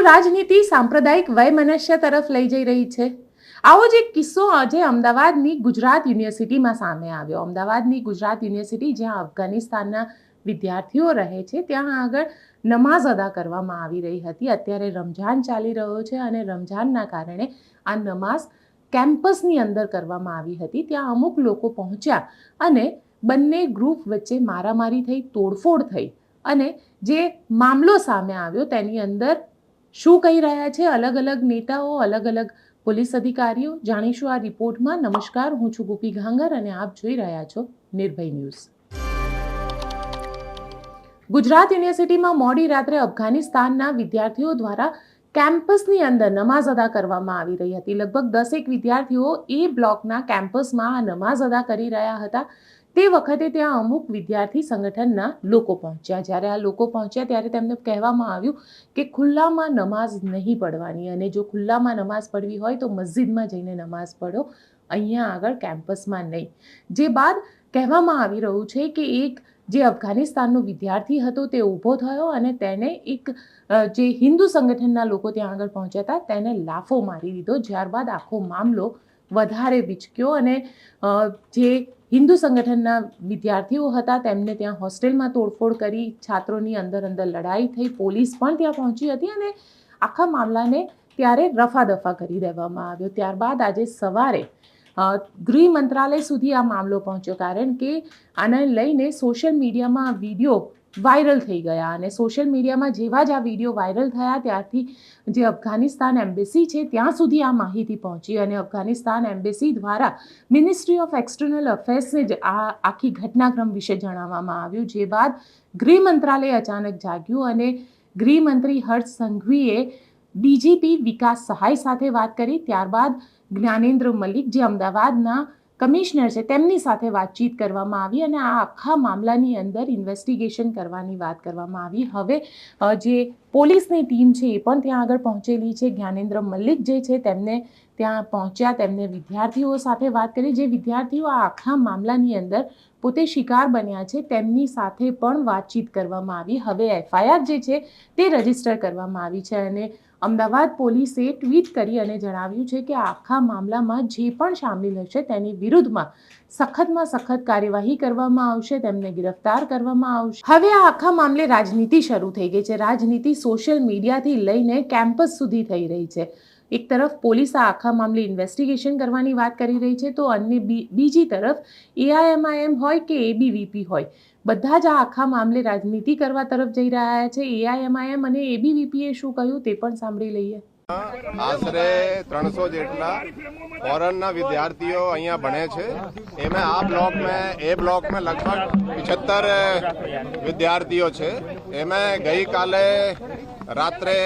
શું રાજનીતિ સાંપ્રદાયિક વયમનસ્ય તરફ લઈ જઈ રહી છે. આવો જ એક કિસ્સો આજે અમદાવાદની ગુજરાત યુનિવર્સિટીમાં સામે આવ્યો. અમદાવાદની ગુજરાત યુનિવર્સિટી, જ્યાં અફઘાનિસ્તાનના વિદ્યાર્થીઓ રહે છે, ત્યાં આગળ નમાઝ અદા કરવામાં આવી રહી હતી. અત્યારે રમઝાન ચાલી રહ્યો છે અને રમઝાનના કારણે આ નમાઝ કેમ્પસની અંદર કરવામાં આવી હતી. ત્યાં અમુક લોકો પહોંચ્યા અને બંને ગ્રુપ વચ્ચે મારામારી થઈ, તોડફોડ થઈ અને જે મામલો સામે આવ્યો, તેની અંદર શું કહી રહ્યા છે? અલગ અલગ નેતાઓ, અલગ અલગ પોલીસ અધિકારીઓ? જાણીશું આ રિપોર્ટમાં. નમસ્કાર, હું છું ગોપી ઘાંગર અને આપ જોઈ રહ્યા છો નિર્ભય ન્યૂઝ. ગુજરાત યુનિવર્સિટીમાં મોડી રાત્રે અફઘાનિસ્તાનના વિદ્યાર્થીઓ દ્વારા કેમ્પસની અંદર નમાઝ અદા કરવામાં આવી રહી હતી. લગભગ દસેક વિદ્યાર્થીઓ એ બ્લોકના કેમ્પસમાં આ નમાઝ અદા કરી રહ્યા હતા. તે વખતે ત્યાં અમુક વિદ્યાર્થી સંગઠનના લોકો પહોંચ્યા. જ્યારે આ લોકો પહોંચ્યા ત્યારે તેમને કહેવામાં આવ્યું કે ખુલ્લામાં નમાઝ નહીં પડવાની અને જો ખુલ્લામાં નમાઝ પડવી હોય તો મસ્જિદમાં જઈને નમાઝ પઢો અહીંયા આગળ કેમ્પસમાં નહીં. જે બાદ કહેવામાં આવી રહ્યું છે કે એક જે અફઘાનિસ્તાનનો વિદ્યાર્થી હતો તે ઊભો થયો અને તેને એક જે હિન્દુ સંગઠનના લોકો ત્યાં આગળ પહોંચ્યા હતા, તેને લાફો મારી દીધો. ત્યારબાદ આખો મામલો વધારે વિચક્યો અને જે હિન્દુ સંગઠનના વિદ્યાર્થીઓ હતા, તેમને ત્યાં હોસ્ટેલમાં તોડફોડ કરી, છાત્રોની અંદર અંદર લડાઈ થઈ, પોલીસ પણ ત્યાં પહોંચી હતી અને આખા મામલાને ત્યારે રફાદફા કરી દેવામાં આવ્યો. ત્યારબાદ આજે સવારે ગૃહ મંત્રાલય સુધી આ મામલો પહોંચ્યો. કારણ કે આને લઈને સોશિયલ મીડિયામાં વીડિયો વાયરલ થઈ ગયા અને સોશિયલ મીડિયામાં જેવા જ આ વીડિયો વાયરલ થયા ત્યારથી જે અફઘાનિસ્તાન એમ્બેસી છે, ત્યાં સુધી આ માહિતી પહોંચી અને અફઘાનિસ્તાન એમ્બેસી દ્વારા મિનિસ્ટ્રી ઓફ એક્સટર્નલ અફેર્સને જ આ આખી ઘટનાક્રમ વિશે જણાવવામાં આવ્યું, જે બાદ ગૃહ મંત્રાલય અચાનક જાગ્યું અને ગૃહમંત્રી હર્ષ સંઘવીએ ડીજીપી વિકાસ સહાય સાથે વાત કરી, ત્યારબાદ જ્ઞાનેન્દ્ર મલિક જે અમદાવાદના કમિશનર છે, તેમની સાથે વાતચીત કરવામાં આવી અને આ આખા મામલાની અંદર ઇન્વેસ્ટિગેશન કરવાની વાત કરવામાં આવી. હવે જે પોલીસની ટીમ છે એ પણ ત્યાં આગળ પહોંચેલી છે. જ્ઞાનેન્દ્ર મલ્લિક જે છે તેમને ત્યાં પહોંચ્યા, તેમને વિદ્યાર્થીઓ સાથે વાત કરી. જે વિદ્યાર્થીઓ આ આખા મામલાની અંદર પોતે શિકાર બન્યા છે, તેમની સાથે પણ વાતચીત કરવામાં આવી. હવે એફઆઈઆર જે છે તે રજિસ્ટર કરવામાં આવી છે અને અમદાવાદ પોલીસે ટ્વીટ કરી અને જણાવ્યું છે કે આખા મામલામાં જે પણ સામેલ હશે તેની વિરુદ્ધમાં સખતમાં સખત કાર્યવાહી કરવામાં આવશે, તેમને ગિરફ્તાર કરવામાં આવશે. હવે આ આખા મામલે રાજનીતિ શરૂ થઈ ગઈ છે. રાજનીતિ સોશિયલ મીડિયાથી લઈને કેમ્પસ સુધી થઈ રહી છે. એક તરફ પોલીસ આ આખા મામલે ઇન્વેસ્ટિગેશન કરવાની વાત કરી રહી છે, તો અન્ય બીજી તરફ એઆઈએમઆઈએમ હોય કે એબીવીપી હોય, બધા જ આ આખા મામલે રાજનીતિ કરવા તરફ જઈ રહ્યા છે. એઆઈએમઆઈએમ અને એબીવીપીએ શું કહ્યું તે પણ સાંભળી લઈએ. આશરે ત્રણસો જેટલા ફોરેનના વિદ્યાર્થીઓ અહીંયા ભણે છે. એમાં આ બ્લોકમાં એ બ્લોકમાં લગભગ પિછત્તર વિદ્યાર્થીઓ છે. એમાં ગઈકાલે રાત્રે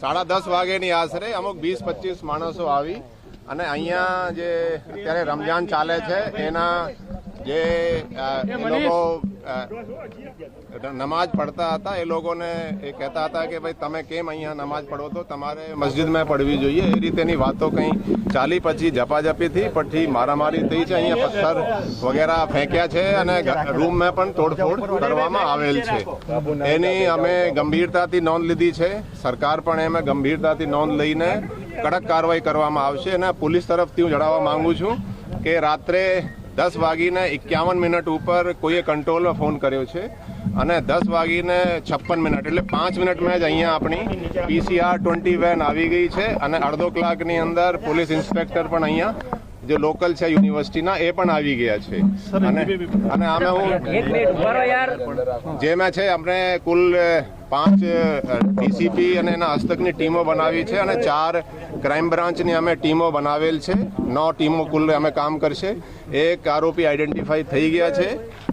સાડા દસ વાગ્યાની આશરે અમુક વીસ, પચીસ માણસો આવી અને અહીંયા જે અત્યારે રમજાન ચાલે છે, એના જે એ લોકો નમાઝ નમાજ પડતા હતા એ લોકોને એ કહેતા હતા કે ભાઈ તમે કેમ અહીંયા નમાજ પડો તો તમારે મસ્જિદમાં પડવી જોઈએ એ રીતેની વાતો કંઈ ચાલી પછી ઝપાઝપી થઈ પછી મારામારી થઈ છે અહીંયા પથ્થર વગેરે ફેંક્યા છે અને રૂમમાં પણ તોડફોડ કરવામાં આવેલ છે। એની અમે ગંભીરતાથી નોંધ લીધી છે સરકાર પણ એમાં ગંભીરતાથી નોંધ લઈને કડક કાર્યવાહી કરવામાં આવશે અને પોલીસ તરફથી હું જણાવવા માંગુ છું કે રાત્રે દસ વાગીને એકાવન મિનિટ ઉપર કોઈએ કંટ્રોલમાં ફોન કર્યો છે અને દસ વાગીને છપ્પન મિનિટ, એટલે પાંચ મિનિટમાં જ અહીંયા આપણી પીસીઆર ટ્વેન્ટી વેન આવી ગઈ છે અને અડધો કલાકની અંદર પોલીસ ઇન્સ્પેક્ટર પણ અહીંયા જે લોકલ છે યુનિવર્સિટીના એ પણ આવી ગયા છે. અને અને આમે હું એક મિનિટ ઊભા રહો યાર. જેમાં છે આપણે કુલ પાંચ ડીસીપી અને એના હસ્તકની ટીમો બનાવી છે અને ચાર ક્રાઇમ બ્રાન્ચની અમે ટીમો બનાવેલ છે. નવ ટીમો કુલ અમે કામ કરશે. એક આરોપી આઈડેન્ટિફાઈ થઈ ગયા છે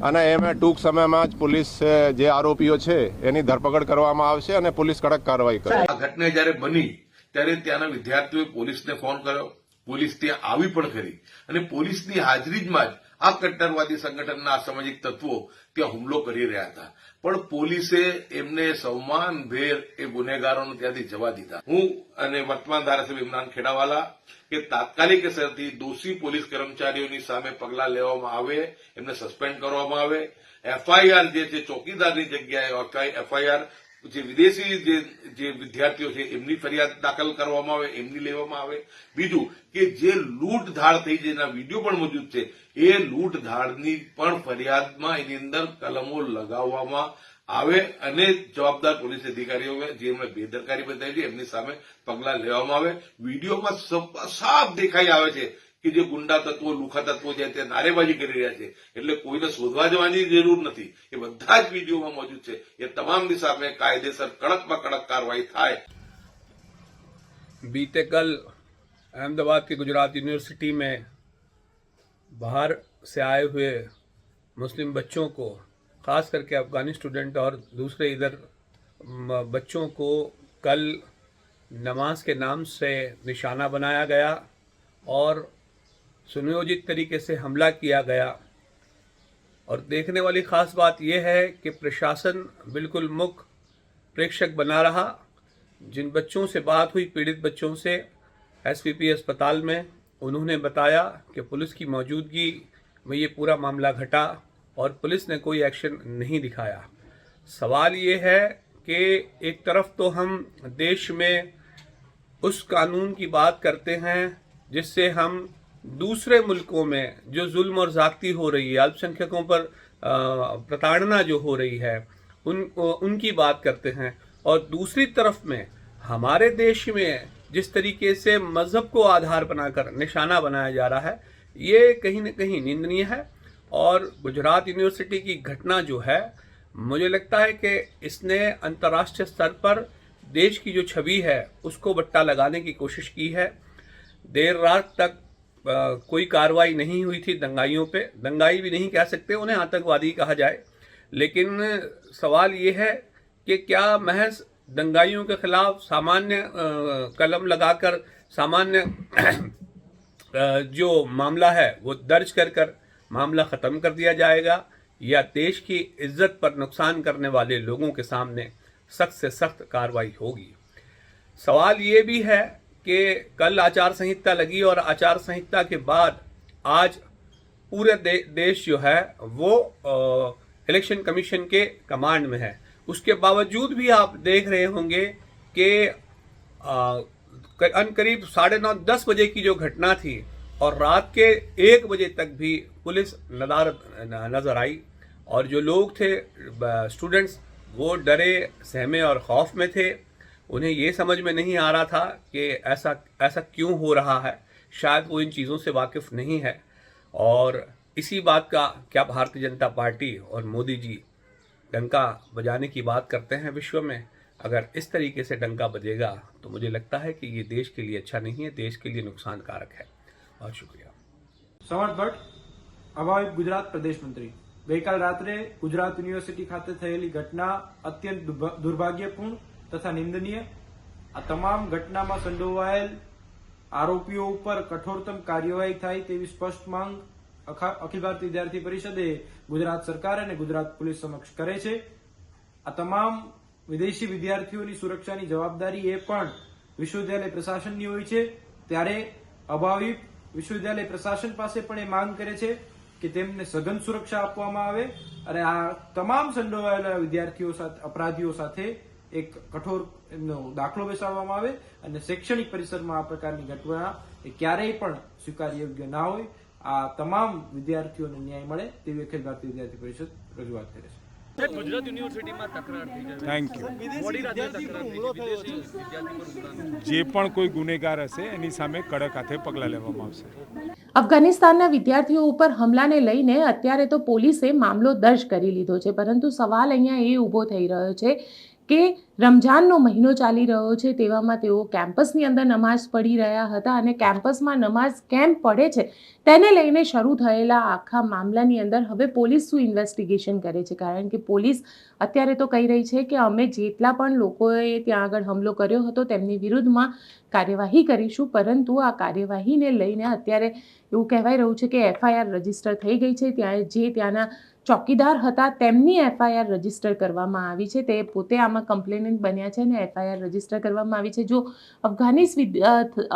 અને એમાં ટૂંક સમયમાં જ પોલીસ જે આરોપીઓ છે એની ધરપકડ કરવામાં આવશે અને પોલીસ કડક કાર્યવાહી કરશે. આ ઘટના જ્યારે બની ત્યારે ત્યાંના વિદ્યાર્થીઓએ પોલીસને ફોન કર્યો. પોલીસ ત્યાં આવી પણ ખરી. અને પોલીસની હાજરીમાં જ આ કટ્ટરવાદી સંગઠનના અસામાજિક તત્વો ત્યાં હુમલો કરી રહ્યા હતા. પણ પોલીસે એમને સન્માનભેર એ ગુનેગારોને ત્યાંથી જવા દીધા. હું અને વર્તમાન ધારાસભ્ય ઇમરાન ખેડાવાલા કે તાત્કાલિક અસરથી દોષી પોલીસ કર્મચારીઓની સામે પગલાં લેવામાં આવે, એમને સસ્પેન્ડ કરવામાં આવે. એફઆઈઆર જે છે ચોકીદારની જગ્યાએ એફઆઈઆર જે વિદેશી જે જે વિદ્યાર્થીઓ છે, એમની ફરિયાદ દાખલ કરવામાં આવે, એમની લેવામાં આવે. બીજું કે જે લૂંટ ધાડ થઈ જેના વીડિયો પણ મોજૂદ છે, એ લૂંટધાડની પણ ફરિયાદમાં એની અંદર કલમો લગાવવામાં આવે અને જવાબદાર પોલીસ અધિકારીઓ જે એમણે બેદરકારી બતાવી છે, એમની સામે પગલાં લેવામાં આવે. વિડીયોમાં સાફ દેખાઈ આવે છે કે જે ગુંડા તત્વો લુખા તત્વો છે તે નારેબાજી કરી રહ્યા છે એટલે કોઈને શોધવા જવાની જરૂર નથી એ બધા જ વિડીયોમાં મોજૂદ છે એ તમામની સામે કાયદેસર કડકમાં કડક કાર્યવાહી થાય बीते कल अहमदाबाद की गुजरात यूनिवर्सिटी में बाहर से आए हुए मुस्लिम बच्चों को ख़ास करके अफ़गानी स्टूडेंट और दूसरे इधर म, बच्चों को कल नमाज के नाम से निशाना बनाया गया और सुनियोजित तरीके से हमला किया गया। और देखने वाली ख़ास बात यह है कि प्रशासन बिल्कुल मुख्य प्रेक्षक बना रहा। जिन बच्चों से बात हुई, पीड़ित बच्चों से, एसपीपी अस्पताल में, उन्होंने बताया कि पुलिस की मौजूदगी में ये पूरा मामला घटा और पुलिस ने कोई एक्शन नहीं दिखाया। सवाल ये है कि एक तरफ़ तो हम देश में उस कानून की बात करते हैं जिससे हम दूसरे मुल्कों में जो जुल्म और ज़्यादती हो रही है, अल्पसंख्यकों पर प्रताड़ना जो हो रही है, उन उनकी बात करते हैं। और दूसरी तरफ़ में हमारे देश में जिस तरीके से मज़हब को आधार बनाकर निशाना बनाया जा रहा है, ये कहीं ना कहीं निंदनीय है। और गुजरात यूनिवर्सिटी की घटना जो है, मुझे लगता है कि इसने अंतर्राष्ट्रीय स्तर पर देश की जो छवि है, उसको बट्टा लगाने की कोशिश की है। देर रात तक कोई कार्रवाई नहीं हुई थी दंगाइयों पे। दंगाई भी नहीं कह सकते, उन्हें आतंकवादी कहा जाए। लेकिन सवाल ये है कि क्या महज दंगाइयों के खिलाफ सामान्य कलम लगाकर, सामान्य जो मामला है, वो दर्ज कर कर मामला ख़त्म कर दिया जाएगा, या देश की इज़्ज़त पर नुकसान करने वाले लोगों के सामने सख्त से सख्त कार्रवाई होगी? सवाल ये भी है कि कल आचार संहिता लगी और आचार संहिता के बाद आज पूरे दे, देश जो है वो इलेक्शन कमीशन के कमांड में है। उसके बावजूद भी आप देख रहे होंगे कि अन करीब साढ़े नौ दस बजे की जो घटना थी और रात के एक बजे तक भी पुलिस नदारत नज़र आई और जो लोग थे स्टूडेंट्स वो डरे सहमे और खौफ में थे। उन्हें ये समझ में नहीं आ रहा था कि ऐसा ऐसा क्यों हो रहा है शायद वो इन चीज़ों से वाकिफ़ नहीं है और इसी बात का क्या भारतीय जनता पार्टी और मोदी जी डंका बजाने की बात करते हैं विश्व में अगर इस तरीके से डंका बजेगा तो मुझे लगता है कि ये देश के लिए अच्छा नहीं है देश के लिए नुकसान कारक है बहुत शुक्रिया સમર્થ ભટ્ટ અભાવિત ગુજરાત પ્રદેશ મંત્રી ગઈકાલ રાત્રે ગુજરાત યુનિવર્સિટી ખાતે થયેલી ઘટના અત્યંત દુર્ભા- દુર્ભાગ્યપૂર્ણ તથા નિંદનીય, આ તમામ ઘટનામાં સંડોવાયેલ આરોપીઓ ઉપર કઠોરતમ કાર્યવાહી થાય તેવી સ્પષ્ટ માંગ અખા- અખિલ ભારતીય વિદ્યાર્થી પરિષદે ગુજરાત સરકાર અને ગુજરાત પોલીસ સમક્ષ કરે છે. આ તમામ વિદેશી વિદ્યાર્થીઓની સુરક્ષાની જવાબદારી એ પણ વિશ્વવિદ્યાલય પ્રશાસનની હોય છે. ત્યારે અભાવિત વિશ્વવિદ્યાલય પ્રશાસન પાસે પણ એ માંગ કરે છે કે તેમને સઘન સુરક્ષા આપવામાં આવે. અને આ તમામ સંડોવાયેલા વિદ્યાર્થીઓ સાથે, અપરાધીઓ સાથે એક કઠોર એમનો દાખલો બેસાડવામાં આવે અને શૈક્ષણિક પરિસરમાં આ પ્રકારની ઘટના એ ક્યારેય પણ સ્વીકાર્ય યોગ્ય ના હોય. આ તમામ વિદ્યાર્થીઓને ન્યાય મળે તેવી અખિલ ભારતીય વિદ્યાર્થી પરિષદ રજૂઆત કરે છે. ગુજરાત યુનિવર્સિટીમાં તકરાર થઈ થેન્ક યુ જે પણ કોઈ ગુનેગાર હશે એની સામે કડક હાથે પગલાં લેવામાં આવશે. અફઘાનિસ્તાનના વિદ્યાર્થીઓ ઉપર હમલાને લઈને અત્યારે તો પોલીસે મામલો દર્જ કરી લીધો છે પરંતુ સવાલ અહીંયા એ ઊભો થઈ રહ્યો છે કે રમઝાનનો મહિનો ચાલી રહ્યો છે તેવામાં તેઓ કેમ્પસની અંદર નમાઝ પઢી રહ્યા હતા અને કેમ્પસમાં નમાઝ કેમ પડે છે તેને લઈને શરૂ થયેલા આખા મામલાની અંદર હવે પોલીસ શું ઇન્વેસ્ટિગેશન કરે છે? કારણ કે પોલીસ અત્યારે તો કહી રહી છે કે અમે જેટલા પણ લોકોએ ત્યાં આગળ હમલો કર્યો હતો તેમની વિરુદ્ધમાં કાર્યવાહી કરીશું, પરંતુ આ કાર્યવાહીને લઈને અત્યારે એવું કહેવાય રહ્યું છે કે એફઆઈઆર રજિસ્ટર થઈ ગઈ છે. ત્યાં જે ત્યાંના ચોકીદાર હતા, તેમની એફઆઈઆર રજિસ્ટર કરવામાં આવી છે. તે પોતે આમાં કમ્પ્લેનન્ટ બન્યા છે અને એફઆઈઆર રજિસ્ટર કરવામાં આવી છે. જો અફઘાનિસ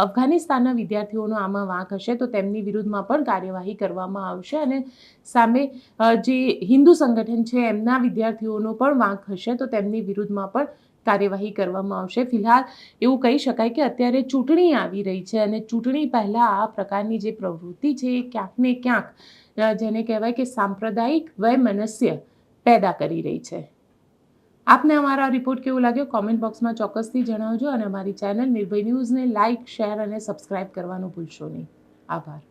અફઘાનિસ્તાનના વિદ્યાર્થીઓનો આમાં વાંક હશે, તો તેમની વિરુદ્ધમાં પણ કાર્યવાહી કરવામાં આવશે અને સામે જે હિન્દુ સંગઠન છે, એમના વિદ્યાર્થીઓનો પણ વાંક હશે, તો તેમની વિરુદ્ધમાં પણ કાર્યવાહી કરવામાં આવશે. ફિલહાલ એવું કહી શકાય કે અત્યારે ચૂંટણી આવી રહી છે અને ચૂંટણી પહેલાં આ પ્રકારની જે પ્રવૃત્તિ છે એ ક્યાંક ને ક્યાંક જેને કહેવાય કે સાંપ્રદાયિક વયમનસ્ય પેદા કરી રહી છે. આપને અમારા રિપોર્ટ કેવો લાગ્યો? કોમેન્ટ બોક્સમાં ચોક્કસથી જણાવજો અને અમારી ચેનલ નિર્ભય ન્યૂઝને લાઇક શેર અને સબસ્ક્રાઇબ કરવાનું ભૂલશો નહીં. આભાર.